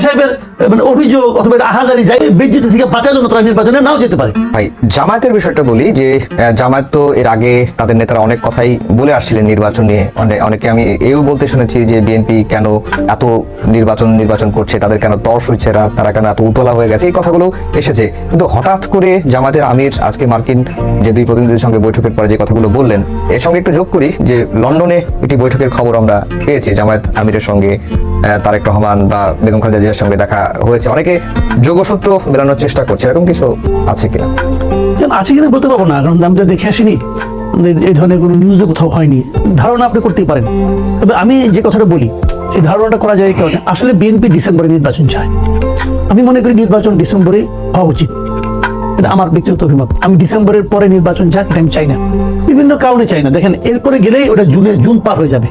সাহেবের মানে অভিযোগ অথবা আহাজারি যাই থেকে বাঁচার জন্য তারা নির্বাচনে নাও যেতে পারে। ভাই, জামায়াতের বিষয়টা বলি যে জামায়াত তো এর আগে তাদের নেতারা অনেক কথাই বলে আসছিলেন নির্বাচন নিয়ে। অনে- অনেকে আমি এও বলতে শুনেছি যে বিএনপি কেন এত নির্বাচন নির্বাচন করছে, তাদের কেন হচ্ছে তারা কেন এত উতলা হয়ে গেছে, এই কথাগুলো এসেছে। কিন্তু হঠাৎ করে জামায়াতের আমির আজকে মার্কিন যে দুই প্রতিনিধির সঙ্গে বৈঠকের পরে যে কথাগুলো বললেন, এর সঙ্গে একটু যোগ করি যে লন্ডনে একটি বৈঠকের খবর আমরা পেয়েছি জামায়াত আমিরের সঙ্গে। তারেক রহমান বা বেগম খালেদা জিয়ার সঙ্গে দেখা হয়েছে। অনেকে যোগসূত্র মেলানোর চেষ্টা করছে, এরকম কিছু আছে কিনা? আছে কিনা বলতে পারব না, কারণ আমি দেখে আসিনি। এই- ধরনের কোনো নিউজও কোথাও হয়নি। ধারণা আপনি করতেই পারেন। তবে আমি যে কথাটা বলি, এই ধারণাটা করা যায় কারণে আসলে বিএনপি ডিসেম্বরে নির্বাচন চায়। আমি মনে করি নির্বাচন ডিসেম্বরে হওয়া উচিত। এটা আমার ব্যক্তিগত অভিমত। আমি ডিসেম্বরের পরে নির্বাচন যাক এটা আমি চাই না। বিভিন্ন কারণে চাই না। দেখেন, এরপরে গেলেই ওটা জুনে, জুন পার হয়ে যাবে।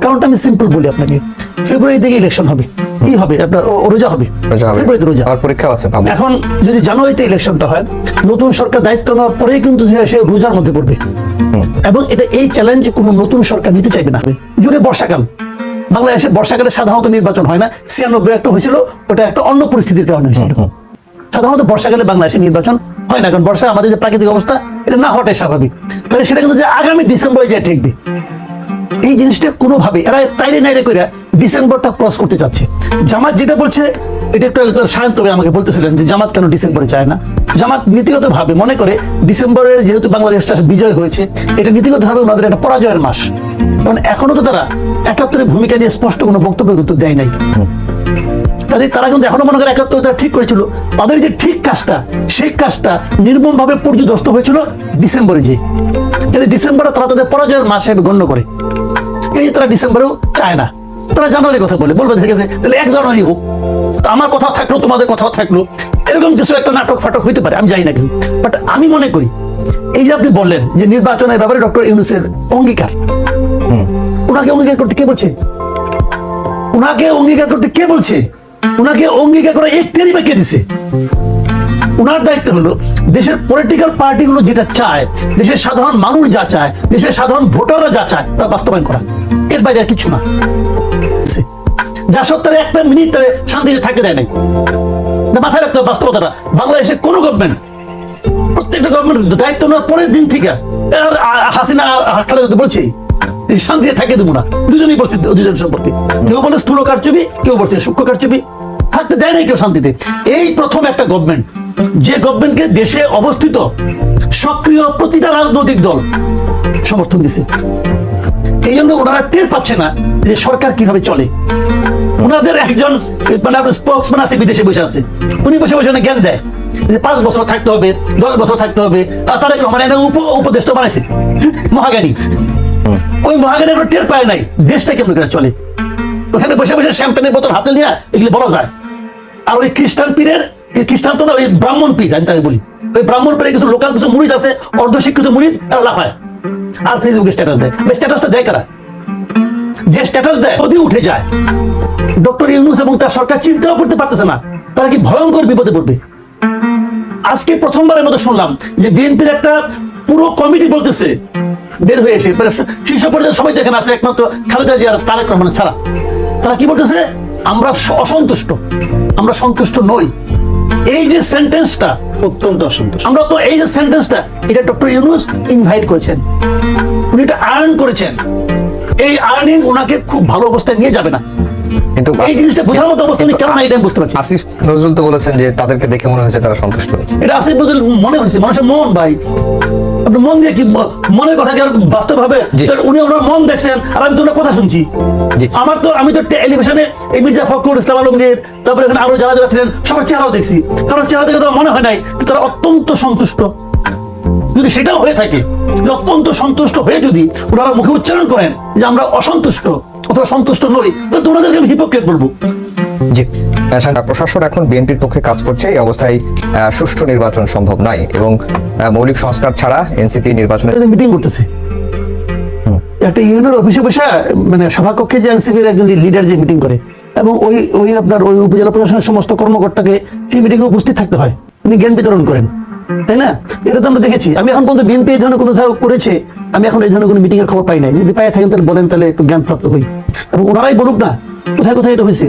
কারণটা আমি সিম্পল বলি আপনাকে। ফেব্রুয়ারি থেকে ইলেকশন হবে। কি হবে? আপনার রোজা হবে। ফেব্রুয়ারিতে রোজা। আবার পরীক্ষাও আছে এখন যদি জানুয়ারিতে ইলেকশনটা হয় নতুন সরকার দায়িত্ব নেওয়ার পরেই কিন্তু সে- রোজার মধ্যে পড়বে। এবং এটা এই চ্যালেঞ্জ কোনো নতুন সরকার নিতে চাইবে না। জুড়ে বর্ষাকাল। বাংলাদেশে বর্ষাকালে সাধারণত নির্বাচন হয় না। ছিয়ানব্বই একটা হয়েছিল ওটা একটা অন্য পরিস্থিতির কারণে হয়েছিল। সাধারণত বর্ষাকালে বাংলাদেশে নির্বাচন হয় না কারণ বর্ষা আমাদের যে প্রাকৃতিক অবস্থা এটা না হওয়াটাই স্বাভাবিক। তাহলে সেটা কিন্তু যে আগামী ডিসেম্বরে যায় ঠেকবে। এই জিনিসটা কোনোভাবে এরা তাইরে নাইরে করে ডিসেম্বরটা ক্রস করতে চাচ্ছে। জামাত যেটা বলছে, এটা একটু হয়ে আমাকে বলতেছিলেন যে জামাত কেন ডিসেম্বরে চায় না। জামাত নীতিগত ভাবে মনে করে ডিসেম্বরের যেহেতু বাংলাদেশটা বিজয় হয়েছে, এটা নীতিগত ভাবে ওনাদের একটা পরাজয়ের মাস। কারণ এখনও তো তারা একাত্তরের ভূমিকা নিয়ে স্পষ্ট কোনো বক্তব্য কিন্তু দেয় নাই। কাজে তারা কিন্তু এখনও মনে করে একাত্তর ঠিক করেছিল। তাদের যে ঠিক কাজটা, সেই কাজটা নির্মম ভাবে পর্যদস্ত হয়েছিল ডিসেম্বরে যে ডিসেম্বরে তারা তাদের পরাজয়ের মাস হিসেবে গণ্য করে। এই তারা ডিসেম্বরেও চায় না তারা জানুয়ারির কথা বলে বলবে ঠিক আছে তাহলে এক জানুয়ারি হোক। তো আমার কথা থাকল তোমাদের কথা থাকল এরকম কিছু একটা নাটক ফাটক হইতে পারে আমি জানি না কিন্তু। বাট আমি মনে করি এই যে আপনি বললেন যে নির্বাচনের ব্যাপারে ডক্টর ইউনুসের অঙ্গীকার ওনাকে অঙ্গীকার করতে কে বলছে? উনাকে অঙ্গীকার করতে কে বলছে? উনাকে অঙ্গীকার করা একটারই বা কে দিছে। উনার দায়িত্ব হলো দেশের পলিটিক্যাল পার্টিগুলো যেটা চায় দেশের সাধারণ মানুষ যা চায় দেশের সাধারণ ভোটাররা যা চায় তা বাস্তবায়ন করা। এর বাইরে কিছু না। যা একটা মিনিট শান্তিতে থাকতে দেয় নাই। মাথায় রাখতে বাস্তবতাটা। বাংলাদেশে কোনো গভর্নমেন্ট প্রত্যেকটা গভর্নমেন্ট দায়িত্ব নেওয়ার পরের দিন থেকে হাসিনা শান্তিতে থাকে দেবো না। বলছে দুজন সম্পর্কে। কেউ বলে স্থূল কারচুপি, কেউ বলছে সূক্ষ্ম কারচুপি। থাকতে দেয় নাই কেউ শান্তিতে। এই প্রথম একটা গভর্নমেন্ট যে গভর্নমেন্টকে দেশে অবস্থিত সক্রিয় প্রতিটা রাজনৈতিক দল সমর্থন দিছে। এই জন্য ওনারা টের পাচ্ছে না যে সরকার কীভাবে চলে। ওনাদের একজন মানে স্পোক্সম্যান আছে বিদেশে বসে আছে। উনি বসে বসে ওনাকে জ্ঞান দেয়। যে পাঁচ বছর থাকতে হবে দশ বছর থাকতে হবে তারা মানে একটা উপ উপদেষ্টা বানাইছে। মহাজ্ঞানী ওই মহাজ্ঞানী টের পায় নাই দেশটা কেমন করে চলে। ওখানে বসে বসে শ্যাম্পেনের বোতল হাতে নিয়ে এগুলি বলা যায়। আর ওই খ্রিস্টান পীরের খ্রিস্টান তো না ওই ব্রাহ্মণ পীর আমি তাকে বলি। ওই ব্রাহ্মণ পীরের কিছু লোকাল কিছু মুড়িদ আছে অর্ধশিক্ষিত মুড়িদ এরা লাফায়। আর ফেসবুকে স্ট্যাটাস দেয়। স্ট্যাটাসটা দেয় কারা? যে স্ট্যাটাস দেয় যদি উঠে যায়। ডক্টর ইউনুস এবং তার সরকার চিন্তাও করতে পারতেছে না। তারা কি ভয়ঙ্কর বিপদে পড়বে? আজকে প্রথমবারের মতো শুনলাম যে বিএনপির একটা পুরো কমিটি বলতেছে, বের হয়ে এসে মানে শীর্ষ পর্যায়ে সবাই যেখানে আছে, একমাত্র খালেদা জিয়ার তারেক রহমান ছাড়া। তারা কি বলতেছে? আমরা অসন্তুষ্ট। আমরা সন্তুষ্ট নই। এই যে সেন্টেন্সটা অত্যন্ত অসন্তোষ। আমরা তো এই যে সেন্টেন্সটা এটা ডক্টর ইউনুস ইনভাইট করেছেন। উনি এটা আর্ন করেছেন। এই আর্নিং ওনাকে খুব ভালো অবস্থায় নিয়ে যাবে না। কিন্তু এই জিনিসটা বোঝার মতো অবস্থা উনি কেন না এটা বুঝতে পারছি আসিফ নজরুল তো বলেছেন যে তাদেরকে দেখে মনে হয়েছে তারা সন্তুষ্ট। হয়েছে এটা আসিফ নজরুল মনে হয়েছে মানুষের মন ভাই। আপনি মন দিয়ে কি মনের কথা কি বাস্তব হবে উনি ওনার মন দেখছেন আর আমি তো ওনার কথা শুনছি। আমার তো আমি তো টেলিভিশনে এই মির্জা ফখরুল ইসলাম আলমগীর তারপরে এখানে আরও যারা যারা ছিলেন সবার চেহারাও দেখছি। কারণ চেহারা দেখে তো মনে হয় নাই তারা অত্যন্ত সন্তুষ্ট। যদি সেটাও হয়ে থাকে অত্যন্ত সন্তুষ্ট হয়ে যদি ওনারা মুখে উচ্চারণ করেন যে আমরা অসন্তুষ্ট অথবা সন্তুষ্ট নই তাহলে তো ওনাদেরকে আমি হিপোক্রেট বলব। জি প্রশাসন এখন বিএনপির পক্ষে কাজ করছে এই অবস্থায় সুষ্ঠু নির্বাচন সম্ভব নয় এবং মৌলিক সংস্কার ছাড়া এনসিপি নির্বাচনে মিটিং করতেছে। একটা অফিসে বসে মানে সভাকক্ষে যে এনসিপির একজন লিডার যে মিটিং করে এবং ওই ওই আপনার ওই উপজেলা প্রশাসনের সমস্ত কর্মকর্তাকে সেই মিটিংয়ে উপস্থিত থাকতে হয়। উনি জ্ঞান বিতরণ করেন তাই না? এটা তো আমরা দেখেছি। আমি এখন পর্যন্ত বিএনপি এই ধরনের কোনো করেছে আমি এখন এই ধরনের কোনো মিটিং এর খবর পাই নাই। যদি পাই থাকেন তাহলে বলেন তাহলে একটু জ্ঞান প্রাপ্ত হই। এবং ওনারাই বলুক না কোথায় কোথায় এটা হয়েছে?